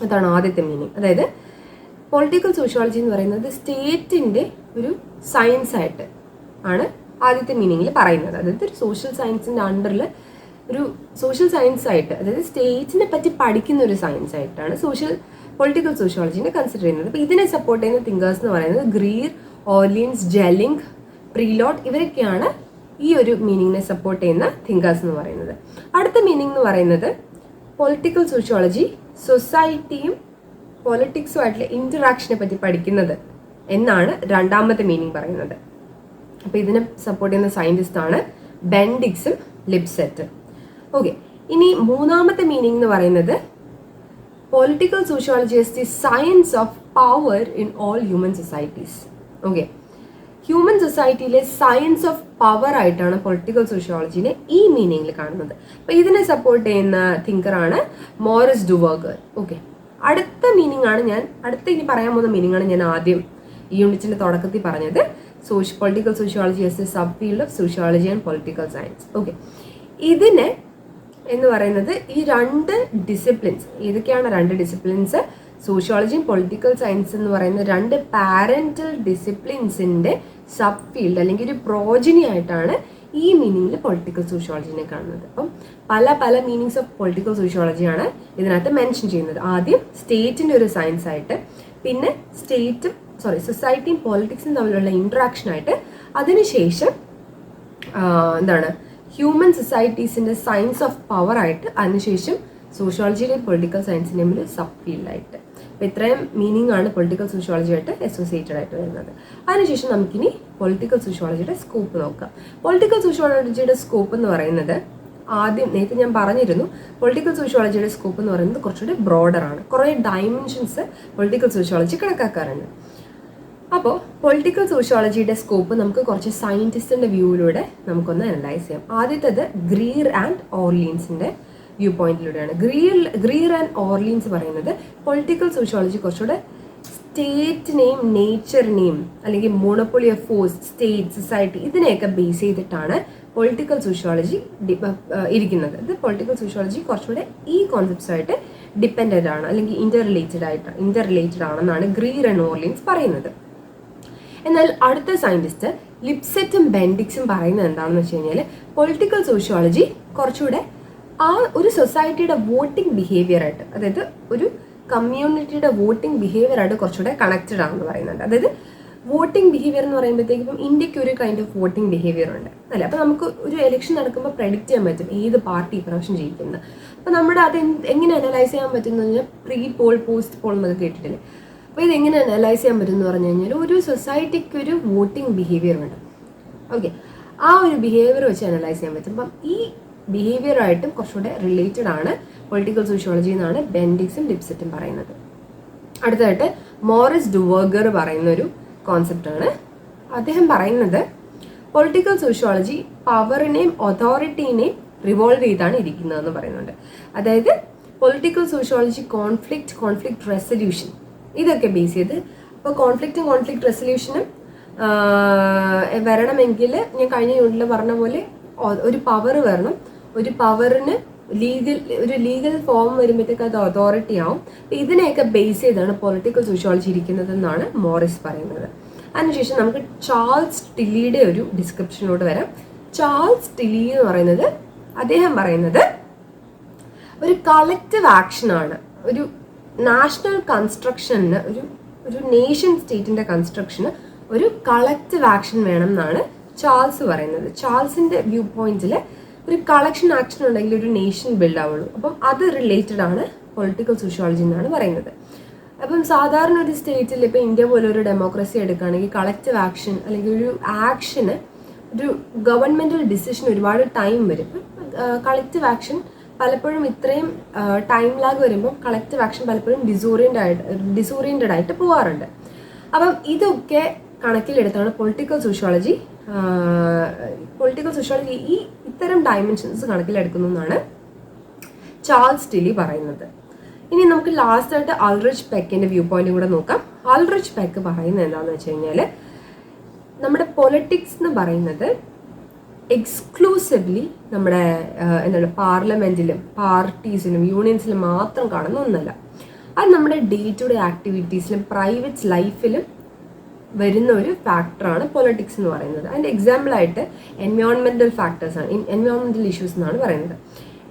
S1: അതാണ് ആദ്യത്തെ മീനിങ് അതായത് പൊളിറ്റിക്കൽ സോഷ്യോളജി എന്ന് പറയുന്നത് സ്റ്റേറ്റിന്റെ ഒരു സയൻസ് ആയിട്ട് ആണ് ആദ്യത്തെ മീനിങ്ങിൽ പറയുന്നത്. അതായത് ഒരു സോഷ്യൽ സയൻസിന്റെ അണ്ടറിൽ ഒരു സോഷ്യൽ സയൻസ് ആയിട്ട് അതായത് സ്റ്റേറ്റിനെ പറ്റി പഠിക്കുന്ന ഒരു സയൻസ് ആയിട്ടാണ് സോഷ്യൽ പൊളിറ്റിക്കൽ സോഷ്യോളജിനെ കൺസിഡർ ചെയ്യുന്നത്. അപ്പോൾ ഇതിനെ സപ്പോർട്ട് ചെയ്യുന്ന തിങ്കേഴ്സ് എന്ന് പറയുന്നത് ഗ്രീർ ഓർലിയൻസ് ജെലിംഗ് പ്രീലോട്ട് ഇവരൊക്കെയാണ് ഈ ഒരു മീനിങ്ങിനെ സപ്പോർട്ട് ചെയ്യുന്ന തിങ്കേഴ്സ് എന്ന് പറയുന്നത്. അടുത്ത മീനിങ് എന്ന് പറയുന്നത് പൊളിറ്റിക്കൽ സോഷ്യോളജി സൊസൈറ്റിയും പൊളിറ്റിക്സുമായിട്ടുള്ള ഇന്ററാക്ഷനെ പറ്റി പഠിക്കുന്നത് എന്നാണ് രണ്ടാമത്തെ മീനിങ് പറയുന്നത്. അപ്പോൾ ഇതിനെ സപ്പോർട്ട് ചെയ്യുന്ന സയന്റിസ്റ്റ് ആണ് ബെൻഡിക്സും ലിപ്സെറ്റും ഓക്കെ ഇനി മൂന്നാമത്തെ മീനിങ് എന്ന് പറയുന്നത് political sociology is the science of power in all human societies okay human സൊസൈറ്റിയിലെ science of power ആയിട്ടാണ് പൊളിറ്റിക്കൽ സോഷ്യോളജിനെ ഈ മീനിങ്ങിൽ കാണുന്നത്. അപ്പൊ ഇതിനെ സപ്പോർട്ട് ചെയ്യുന്ന തിങ്കറാണ് മോറിസ് ഡുവർഗർ ഓക്കെ അടുത്ത മീനിങ് ആണ് ഞാൻ അടുത്ത ഇനി പറയാൻ പോകുന്ന മീനിങ് ആണ് ഞാൻ ആദ്യം ഈ യൂണിറ്റിന്റെ തുടക്കത്തിൽ പറഞ്ഞത്. സോഷ്യ political sociology as a sub field of sociology and political science okay ഇതിനെ എന്ന് പറയുന്നത് ഈ രണ്ട് ഡിസിപ്ലിൻസ് ഏതൊക്കെയാണ് രണ്ട് ഡിസിപ്ലിൻസ് സോഷ്യോളജിയും പൊളിറ്റിക്കൽ സയൻസ് എന്ന് പറയുന്ന രണ്ട് പാരന്റൽ ഡിസിപ്ലിൻസിന്റെ സബ് ഫീൽഡ് അല്ലെങ്കിൽ ഒരു പ്രോജിനി ആയിട്ടാണ് ഈ മീനിങ്ങിൽ പൊളിറ്റിക്കൽ സോഷ്യോളജിനെ കാണുന്നത്. അപ്പം പല പല മീനിങ്സ് ഓഫ് പൊളിറ്റിക്കൽ സോഷ്യോളജിയാണ് ഇതിനകത്ത് മെൻഷൻ ചെയ്യുന്നത്. ആദ്യം സ്റ്റേറ്റിന്റെ ഒരു സയൻസ് ആയിട്ട് പിന്നെ സ്റ്റേറ്റും സോറി സൊസൈറ്റിയും പൊളിറ്റിക്സും തമ്മിലുള്ള ഇന്ററാക്ഷൻ ആയിട്ട് അതിനുശേഷം എന്താണ് ഹ്യൂമൻ സൊസൈറ്റീസിന്റെ സയൻസ് ഓഫ് പവർ ആയിട്ട് അതിനുശേഷം സോഷ്യോളജിയിലെ പൊളിറ്റിക്കൽ സയൻസിന്റെ ഒരു സബ് ഫീൽഡായിട്ട് അപ്പോൾ ഇത്രയും മീനിങ് ആണ് പൊളിറ്റിക്കൽ സോഷ്യോളജി ആയിട്ട് അസോസിയേറ്റഡ് ആയിട്ട് വരുന്നത്. അതിനുശേഷം നമുക്കിനി പൊളിറ്റിക്കൽ സോഷ്യോളജിയുടെ സ്കോപ്പ് നോക്കാം. പൊളിറ്റിക്കൽ സോഷ്യോളജിയുടെ സ്കോപ്പ് എന്ന് പറയുന്നത് ആദ്യം നേരത്തെ ഞാൻ പറഞ്ഞിരുന്നു പൊളിറ്റിക്കൽ സോഷ്യോളജിയുടെ സ്കോപ്പ് എന്ന് പറയുന്നത് കുറച്ചുകൂടി ബ്രോഡർ ആണ്. കുറേ ഡയമെൻഷൻസ് പൊളിറ്റിക്കൽ സോഷ്യോളജി കണക്കാക്കാറുണ്ട്. അപ്പോൾ പൊളിറ്റിക്കൽ സോഷ്യോളജിയുടെ സ്കോപ്പ് നമുക്ക് കുറച്ച് സയന്റിസ്റ്റിന്റെ വ്യൂവിലൂടെ നമുക്കൊന്ന് അനലൈസ് ചെയ്യാം. ആദ്യത്തേത് ഗ്രീർ ആൻഡ് ഓർലീൻസിന്റെ വ്യൂ പോയിന്റിലൂടെയാണ് ഗ്രീർ ഗ്രീർ ആൻഡ് ഓർലീൻസ് പറയുന്നത് പൊളിറ്റിക്കൽ സോഷ്യോളജി കുറച്ചുകൂടെ സ്റ്റേറ്റിനെയും നേച്ചറിനെയും അല്ലെങ്കിൽ monopoly of force state society ഇതിനെയൊക്കെ ബേസ് ചെയ്തിട്ടാണ് പൊളിറ്റിക്കൽ സോഷ്യോളജി ഇരിക്കുന്നത്. ഇത് പൊളിറ്റിക്കൽ സോഷ്യോളജി കുറച്ചുകൂടെ ഈ കോൺസെപ്റ്റ്സുമായിട്ട് ഡിപ്പെൻഡന്റ് ആണ് അല്ലെങ്കിൽ ഇന്റർ റിലേറ്റഡ് ആയിട്ട് ഇന്റർ റിലേറ്റഡ് ആണെന്നാണ് ഗ്രീർ ആൻഡ് ഓർലിൻസ് പറയുന്നത്. എന്നാൽ അടുത്ത സയന്റിസ്റ്റ് ലിപ്സെറ്റും ബെൻഡിക്സും പറയുന്നത് എന്താണെന്ന് വെച്ച് കഴിഞ്ഞാൽ പൊളിറ്റിക്കൽ സോഷ്യോളജി കുറച്ചുകൂടെ ആ ഒരു സൊസൈറ്റിയുടെ വോട്ടിംഗ് ബിഹേവിയർ ആയിട്ട് അതായത് ഒരു കമ്മ്യൂണിറ്റിയുടെ വോട്ടിംഗ് ബിഹേവിയർ ആയിട്ട് കുറച്ചുകൂടെ കണക്റ്റഡ് ആണെന്ന് പറയുന്നുണ്ട്. അതായത് വോട്ടിംഗ് ബിഹേവിയർ എന്ന് പറയുമ്പോഴത്തേക്കും ഇപ്പം ഇന്ത്യയ്ക്ക് ഒരു കൈൻഡ് ഓഫ് വോട്ടിംഗ് ബിഹേവിയർ ഉണ്ട്. അല്ലേ? അപ്പോൾ നമുക്ക് ഒരു എലക്ഷൻ നടക്കുമ്പോൾ പ്രഡിക്റ്റ് ചെയ്യാൻ പറ്റും ഏത് പാർട്ടി ഇപ്രാവശ്യം ജയിക്കുന്നത് അപ്പോൾ നമ്മുടെ അത് എങ്ങനെ അനലൈസ് ചെയ്യാൻ പറ്റും പറഞ്ഞാൽ പ്രീ പോൾ പോസ്റ്റ് പോൾ എന്നൊക്കെ കേട്ടിട്ടില്ലേ? അപ്പോൾ ഇതെങ്ങനെ അനലൈസ് ചെയ്യാൻ പറ്റുമെന്ന് പറഞ്ഞു കഴിഞ്ഞാൽ ഒരു സൊസൈറ്റിക്ക് ഒരു വോട്ടിംഗ് ബിഹേവിയർ ഉണ്ട് ഓക്കെ ആ ഒരു ബിഹേവിയർ വെച്ച് അനലൈസ് ചെയ്യാൻ പറ്റും. അപ്പം ഈ ബിഹേവിയറായിട്ടും കുറച്ചുകൂടെ റിലേറ്റഡ് ആണ് പൊളിറ്റിക്കൽ സോഷ്യോളജി എന്നാണ് ബെൻഡിക്സും ഡിപ്സെറ്റും പറയുന്നത്. അടുത്തതായിട്ട് മോറിസ് ഡുവർഗർ പറയുന്ന ഒരു കോൺസെപ്റ്റാണ് അദ്ദേഹം പറയുന്നത് പൊളിറ്റിക്കൽ സോഷ്യോളജി പവറിനെയും ഒതോറിറ്റീനെയും റിവോൾവ് ചെയ്താണ് ഇരിക്കുന്നതെന്ന് പറയുന്നുണ്ട്. അതായത് political sociology conflict conflict resolution ഇതൊക്കെ ബേസ് ചെയ്ത്. അപ്പോൾ കോൺഫ്ലിക്റ്റും കോൺഫ്ലിക്റ്റ് റെസൊല്യൂഷനും വരണമെങ്കിൽ ഞാൻ കഴിഞ്ഞ യൂണിറ്റിൽ പറഞ്ഞ പോലെ ഒരു പവർ വരണം. ഒരു പവറിന് ലീഗൽ ഒരു ലീഗൽ ഫോം വരുമ്പോഴത്തേക്ക് അത് അതോറിറ്റി ആവും. ഇതിനെയൊക്കെ ബേസ് ചെയ്താണ് പൊളിറ്റിക്കൽ സോഷ്യോളജി ഇരിക്കുന്നതെന്നാണ് മോറിസ് പറയുന്നത്. അതിനുശേഷം നമുക്ക് ചാൾസ് ടില്ലിയുടെ ഒരു ഡിസ്ക്രിപ്ഷനിലോട്ട് വരാം. ചാൾസ് ടില്ലി എന്ന് പറയുന്നത് അദ്ദേഹം പറയുന്നത് ഒരു കളക്റ്റീവ് ആക്ഷനാണ് ഒരു നാഷണൽ കൺസ്ട്രക്ഷന് ഒരു ഒരു നേഷൻ സ്റ്റേറ്റിന്റെ കൺസ്ട്രക്ഷന് ഒരു കളക്റ്റീവ് ആക്ഷൻ വേണം എന്നാണ് ചാൾസ് പറയുന്നത്. ചാൾസിന്റെ വ്യൂ പോയിന്റിൽ ഒരു കളക്ഷൻ ആക്ഷൻ ഉണ്ടെങ്കിൽ ഒരു നേഷൻ ബിൽഡ് ആവുള്ളൂ അപ്പം അത് റിലേറ്റഡ് ആണ് പൊളിറ്റിക്കൽ സോഷ്യോളജി എന്നാണ് പറയുന്നത്. അപ്പം സാധാരണ ഒരു സ്റ്റേറ്റിൽ ഇപ്പം ഇന്ത്യ പോലെ ഒരു ഡെമോക്രസി എടുക്കുകയാണെങ്കിൽ കളക്റ്റീവ് ആക്ഷൻ അല്ലെങ്കിൽ ഒരു ആക്ഷന് ഒരു ഗവൺമെന്റൽ ഡിസിഷൻ ഒരുപാട് ടൈം വരും. കളക്റ്റീവ് ആക്ഷൻ പലപ്പോഴും ഇത്രയും ടൈം ലാഗ് വരുമ്പോൾ കളക്റ്റീവ് ആക്ഷൻ പലപ്പോഴും ഡിസോറിയന്റ് ആയിട്ട് ഡിസോറിയന്റഡ് ആയിട്ട് പോകാറുണ്ട് അപ്പം ഇതൊക്കെ കണക്കിലെടുത്താണ് പൊളിറ്റിക്കൽ സോഷ്യോളജി പൊളിറ്റിക്കൽ സോഷ്യോളജി ഈ ഇത്തരം ഡയമെൻഷൻസ് കണക്കിലെടുക്കുന്നു എന്നാണ് ചാൾസ് ടിലി പറയുന്നത്. ഇനി നമുക്ക് ലാസ്റ്റ് ആയിട്ട് അൾറിച്ച് പെക്കിന്റെ വ്യൂ പോയിന്റ് കൂടെ നോക്കാം. അൾറിച്ച് പെക്ക് പറയുന്നത് എന്താണെന്ന് വെച്ച് കഴിഞ്ഞാൽ നമ്മുടെ പൊളിറ്റിക്സ് എന്ന് പറയുന്നത് എക്സ്ക്ലൂസീവ്ലി നമ്മുടെ എന്താണ് പാർലമെന്റിലും പാർട്ടീസിലും യൂണിയൻസിലും മാത്രം കാണുന്ന ഒന്നല്ല. അത് നമ്മുടെ ഡേ ടു ഡേ ആക്ടിവിറ്റീസിലും പ്രൈവറ്റ് ലൈഫിലും വരുന്ന ഒരു ഫാക്ടറാണ് പൊളിറ്റിക്സ് എന്ന് പറയുന്നത്. അതിന്റെ എക്സാമ്പിളായിട്ട് എൻവയോൺമെന്റൽ ഫാക്ടേഴ്സ് ആണ്. എൻവയോൺമെന്റൽ ഇഷ്യൂസ് എന്നാണ് പറയുന്നത്.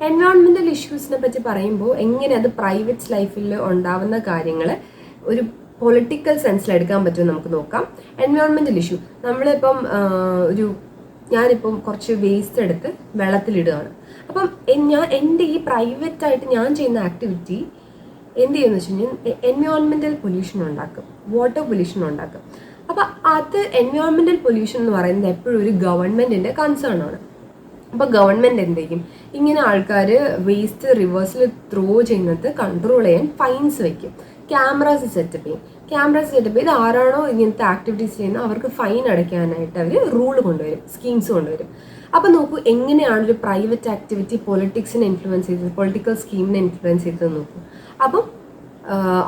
S1: എൻവയോൺമെന്റൽ ഇഷ്യൂസിനെ പറ്റി പറയുമ്പോൾ എങ്ങനെ അത് പ്രൈവറ്റ് ലൈഫിൽ ഉണ്ടാവുന്ന കാര്യങ്ങൾ ഒരു പൊളിറ്റിക്കൽ സെൻസിൽ എടുക്കാൻ പറ്റുമെന്ന് നമുക്ക് നോക്കാം. എൻവയോൺമെന്റൽ ഇഷ്യൂ നമ്മളിപ്പം ഒരു ഞാനിപ്പം കുറച്ച് വേസ്റ്റ് എടുത്ത് വെള്ളത്തിലിടുകയാണ്. അപ്പം ഞാൻ എന്റെ ഈ പ്രൈവറ്റ് ആയിട്ട് ഞാൻ ചെയ്യുന്ന ആക്ടിവിറ്റി എന്ത് ചെയ്യുന്ന വെച്ച് കഴിഞ്ഞാൽ എൻവയോൺമെന്റൽ പൊല്യൂഷൻ ഉണ്ടാക്കും. വാട്ടർ പൊല്യൂഷൻ ഉണ്ടാക്കും. അപ്പൊ അത് എൻവയോൺമെന്റൽ പൊല്യൂഷൻ എന്ന് പറയുന്നത് എപ്പോഴും ഒരു ഗവൺമെന്റിന്റെ കൺസേൺ ആണ്. അപ്പൊ ഗവൺമെന്റ് എന്ത് ചെയ്യും? ഇങ്ങനെ ആൾക്കാർ വേസ്റ്റ് റിവേഴ്സിൽ ത്രോ ചെയ്യുന്നത് കൺട്രോൾ ചെയ്യാൻ ഫൈൻസ് വയ്ക്കും ക്യാമറാസ് സെറ്റപ്പ് ചെയ്യും. ക്യാമറാസ് സെറ്റപ്പ് ചെയ്ത് ആരാണോ ഇങ്ങനത്തെ ആക്ടിവിറ്റീസ് ചെയ്യുന്നത് അവർക്ക് ഫൈൻ അടയ്ക്കാനായിട്ട് അവർ റൂൾ കൊണ്ടുവരും സ്കീംസ് കൊണ്ടുവരും. അപ്പൊ നോക്കൂ എങ്ങനെയാണ് ഒരു പ്രൈവറ്റ് ആക്ടിവിറ്റി പൊളിറ്റിക്സിനെ ഇൻഫ്ലുവൻസ് ചെയ്തത് പൊളിറ്റിക്കൽ സ്കീമിനെ ഇൻഫ്ലുവൻസ് ചെയ്തത് നോക്കൂ. അപ്പം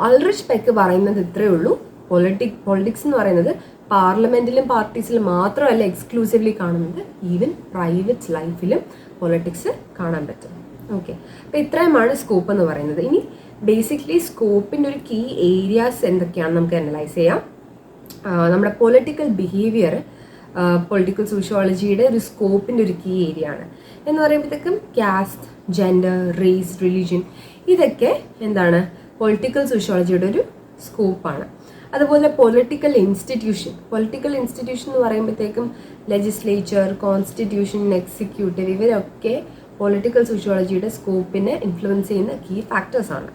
S1: അൾറിഷ് പെക്ക് പറയുന്നത് ഇത്രയേ ഉള്ളൂ. പൊളിറ്റിക് പൊളിറ്റിക്സ് എന്ന് പറയുന്നത് പാർലമെന്റിലും പാർട്ടീസിലും മാത്രമല്ല എക്സ്ക്ലൂസീവ്ലി കാണുന്നത് ഈവൻ പ്രൈവറ്റ് ലൈഫിലും പൊളിറ്റിക്സ് കാണാൻ പറ്റും. ഓക്കെ അപ്പം ഇത്രയുമാണ് സ്കോപ്പ് എന്ന് പറയുന്നത്. ഇനി ബേസിക്കലി സ്കോപ്പിന്റെ ഒരു കീ ഏരിയാസ് എന്തൊക്കെയാണ് നമുക്ക് അനലൈസ് ചെയ്യാം. നമ്മുടെ പൊളിറ്റിക്കൽ ബിഹേവിയർ പൊളിറ്റിക്കൽ സോഷ്യോളജിയുടെ ഒരു സ്കോപ്പിന്റെ ഒരു കീ ഏരിയ ആണ്. എന്ന് പറയുമ്പോഴത്തേക്കും കാസ്റ്റ് ജെൻഡർ റേസ് റിലീജിയൻ ഇതൊക്കെ എന്താണ്? പൊളിറ്റിക്കൽ സോഷ്യോളജിയുടെ ഒരു സ്കോപ്പാണ് അതുപോലെ പൊളിറ്റിക്കൽ ഇൻസ്റ്റിറ്റ്യൂഷൻ പൊളിറ്റിക്കൽ ഇൻസ്റ്റിറ്റ്യൂഷൻ എന്ന് പറയുമ്പോഴത്തേക്കും ലെജിസ്ലേച്ചർ കോൺസ്റ്റിറ്റ്യൂഷൻ എക്സിക്യൂട്ടീവ് ഇവരൊക്കെ പൊളിറ്റിക്കൽ സോഷ്യോളജിയുടെ സ്കോപ്പിനെ ഇൻഫ്ലുവൻസ് ചെയ്യുന്ന കീ ഫാക്ടേഴ്സാണ്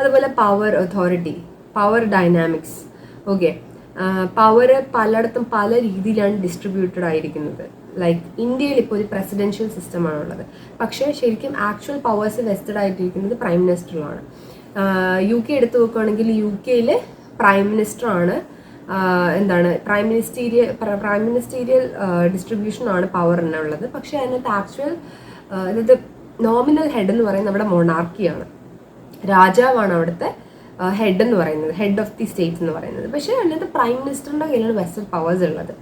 S1: അതുപോലെ power authority power dynamics okay power പലയിടത്തും പല രീതിയിലാണ് ഡിസ്ട്രിബ്യൂട്ടഡ് ആയിരിക്കുന്നത്. ലൈക്ക് ഇന്ത്യയിൽ ഇപ്പോൾ ഒരു പ്രസിഡൻഷ്യൽ സിസ്റ്റമാണ് ഉള്ളത്. പക്ഷേ ശരിക്കും ആക്ച്വൽ പവേഴ്സ് വെസ്റ്റഡ് ആയിട്ടിരിക്കുന്നത് പ്രൈം മിനിസ്റ്ററിലാണ് യു കെ എടുത്തു നോക്കുകയാണെങ്കിൽ യു കെയിൽ പ്രൈം മിനിസ്റ്ററാണ് എന്താണ് പ്രൈം മിനിസ്റ്റീരിയൽ പ്രൈം മിനിസ്റ്റീരിയൽ ഡിസ്ട്രിബ്യൂഷനാണ് പവർ പവറിനുള്ളത് പക്ഷേ അതിനകത്ത് ആക്ച്വൽ അതായത് നോമിനൽ ഹെഡ് എന്ന് പറയുന്നത് നമ്മുടെ മൊണാർക്കിയാണ് രാജാവാണ് അവിടുത്തെ ഹെഡ് എന്ന് പറയുന്നത് ഹെഡ് ഓഫ് ദി സ്റ്റേറ്റ് എന്ന് പറയുന്നത്. പക്ഷേ അതിനകത്ത് പ്രൈം മിനിസ്റ്ററിന്റെ കയ്യിലാണ് വെസ്റ്റഡ് പവേഴ്സ് ഉള്ളത്.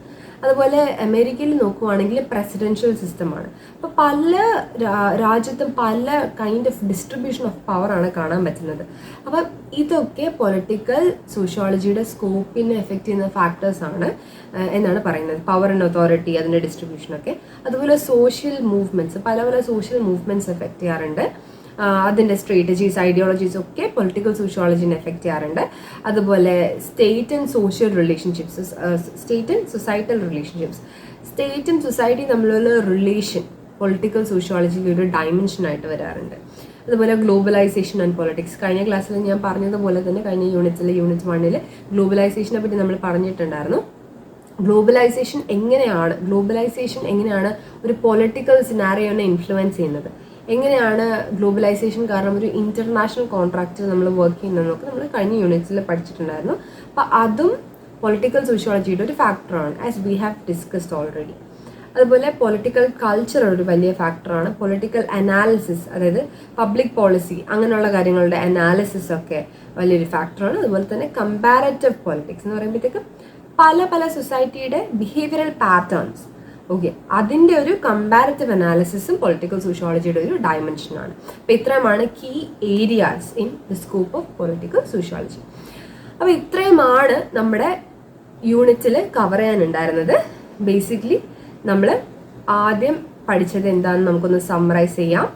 S1: അതുപോലെ അമേരിക്കയിൽ നോക്കുവാണെങ്കിൽ പ്രസിഡൻഷ്യൽ സിസ്റ്റമാണ് അപ്പോൾ പല രാജ്യത്തും പല kind of distribution of power ആണ് കാണാൻ പറ്റുന്നത്. അപ്പം ഇതൊക്കെ പൊളിറ്റിക്കൽ സോഷ്യോളജിയുടെ സ്കോപ്പിനെ എഫക്റ്റ് ചെയ്യുന്ന ഫാക്ടേഴ്സ് ആണ് എന്നാണ് പറയുന്നത്. പവർ ആൻഡ് അതോറിറ്റി അതിന്റെ ഡിസ്ട്രിബ്യൂഷനൊക്കെ അതുപോലെ സോഷ്യൽ മൂവ്മെന്റ്സ് പല പല സോഷ്യൽ മൂവ്മെന്റ്സ് എഫക്റ്റ് ചെയ്യാറുണ്ട്. അതിന്റെ സ്ട്രേറ്റജീസ് ഐഡിയോളജീസ് ഒക്കെ പൊളിറ്റിക്കൽ സോഷ്യോളജിനെ എഫക്റ്റ് ചെയ്യാറുണ്ട്. അതുപോലെ state and social relationships state and societal relationships state and society തമ്മിലുള്ള റിലേഷൻ പൊളിറ്റിക്കൽ സോഷ്യോളജിയിൽ ഒരു ഡയമെൻഷൻ ആയിട്ട് വരാറുണ്ട്. അതുപോലെ ഗ്ലോബലൈസേഷൻ ആൻഡ് പൊളിറ്റിക്സ് കഴിഞ്ഞ ക്ലാസ്സിൽ ഞാൻ പറഞ്ഞതുപോലെ തന്നെ കഴിഞ്ഞ യൂണിറ്റ്സിലെ യൂണിറ്റ് വണ്ണിൽ ഗ്ലോബലൈസേഷനെ പറ്റി നമ്മൾ പറഞ്ഞിട്ടുണ്ടായിരുന്നു. ഗ്ലോബലൈസേഷൻ എങ്ങനെയാണ് ഗ്ലോബലൈസേഷൻ എങ്ങനെയാണ് ഒരു പൊളിറ്റിക്കൽ സിനാറിയോനെ ഇൻഫ്ലുവൻസ് ചെയ്യുന്നത്? എങ്ങനെയാണ് ഗ്ലോബലൈസേഷൻ കാരണം ഒരു ഇന്റർനാഷണൽ കോൺട്രാക്റ്റ് നമ്മൾ വർക്ക് ചെയ്യുന്നതെന്നൊക്കെ നമ്മൾ കഴിഞ്ഞ യൂണിറ്റ്സിൽ പഠിച്ചിട്ടുണ്ടായിരുന്നു. അപ്പോൾ അതും പൊളിറ്റിക്കൽ സോഷ്യോളജിയുടെ ഒരു ഫാക്ടറാണ് as we have discussed already അതുപോലെ പൊളിറ്റിക്കൽ കൾച്ചർ ഒരു വലിയ ഫാക്ടറാണ് പൊളിറ്റിക്കൽ അനാലിസിസ് അതായത് പബ്ലിക് പോളിസി അങ്ങനെയുള്ള കാര്യങ്ങളുടെ അനാലിസിസ് ഒക്കെ വലിയൊരു ഫാക്ടറാണ് അതുപോലെ തന്നെ കമ്പാരറ്റീവ് പൊളിറ്റിക്സ് എന്ന് പറയുമ്പോഴത്തേക്ക് പല പല സൊസൈറ്റിയുടെ ബിഹേവിയറൽ പാറ്റേൺസ് ഓക്കെ അതിന്റെ ഒരു കമ്പാരറ്റീവ് അനാലിസിസും പൊളിറ്റിക്കൽ സോഷ്യോളജിയുടെ ഒരു ഡയമെൻഷനാണ് അപ്പം ഇത്രയുമാണ് key areas in the scope of political sociology അപ്പോൾ ഇത്രയുമാണ് നമ്മുടെ യൂണിറ്റിൽ കവർ ചെയ്യാനുണ്ടായിരുന്നത്. ബേസിക്കലി നമ്മൾ ആദ്യം പഠിച്ചത് എന്താണെന്ന് നമുക്കൊന്ന് സമ്മറൈസ് ചെയ്യാം.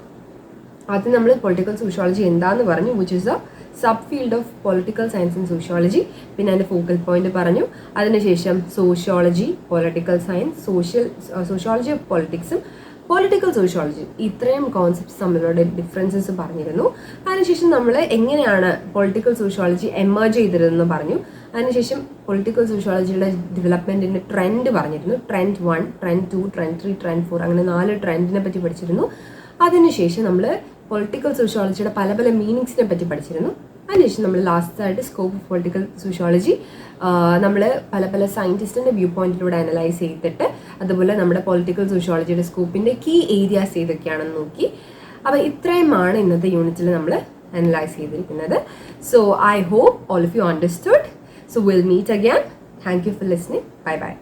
S1: ആദ്യം നമ്മൾ പൊളിറ്റിക്കൽ സോഷ്യോളജി എന്താണെന്ന് പറഞ്ഞു which is a sub field of political science and sociology. പിന്നെ അതിന്റെ ഫോക്കൽ പോയിന്റ് പറഞ്ഞു. അതിനുശേഷം sociology political science social sociology of പൊളിറ്റിക്സും political sociology. ഇത്രയും കോൺസെപ്റ്റ്സ് തമ്മിലുള്ള ഡിഫറൻസസ് പറഞ്ഞിരുന്നു. അതിനുശേഷം നമ്മൾ എങ്ങനെയാണ് പൊളിറ്റിക്കൽ സോഷ്യോളജി എമേർജ് ചെയ്തിരുന്നെന്ന് പറഞ്ഞു. അതിനുശേഷം പൊളിറ്റിക്കൽ സോഷ്യോളജിയുടെ ഡെവലപ്മെന്റിന്റെ ട്രെൻഡ് പറഞ്ഞിരുന്നു. Trend one trend two trend three trend four അങ്ങനെ നാല് ട്രെൻഡിനെ പറ്റി പഠിച്ചിരുന്നു. അതിനുശേഷം നമ്മൾ പൊളിറ്റിക്കൽ സോഷ്യോളജിയുടെ പല പല മീനിങ്സിനെ പറ്റി പഠിച്ചിരുന്നു. അതിനുശേഷം നമ്മൾ ലാസ്റ്റ് ആയിട്ട് സ്കോപ്പ് ഓഫ് പൊളിറ്റിക്കൽ സോഷ്യോളജി നമ്മൾ പല പല സയന്റിസ്റ്റിന്റെ വ്യൂ പോയിന്റിലൂടെ അനലൈസ് ചെയ്തിട്ട് അതുപോലെ നമ്മുടെ പൊളിറ്റിക്കൽ സോഷ്യോളജിയുടെ സ്കോപ്പിന്റെ കീ ഏരിയാസ് ഏതൊക്കെയാണെന്ന് നോക്കി. അപ്പോൾ ഇത്രയുമാണ് ഇന്നത്തെ യൂണിറ്റിൽ നമ്മൾ അനലൈസ് ചെയ്തിരിക്കുന്നത്. So I hope all of you understood so will meet again thank you for listening bye bye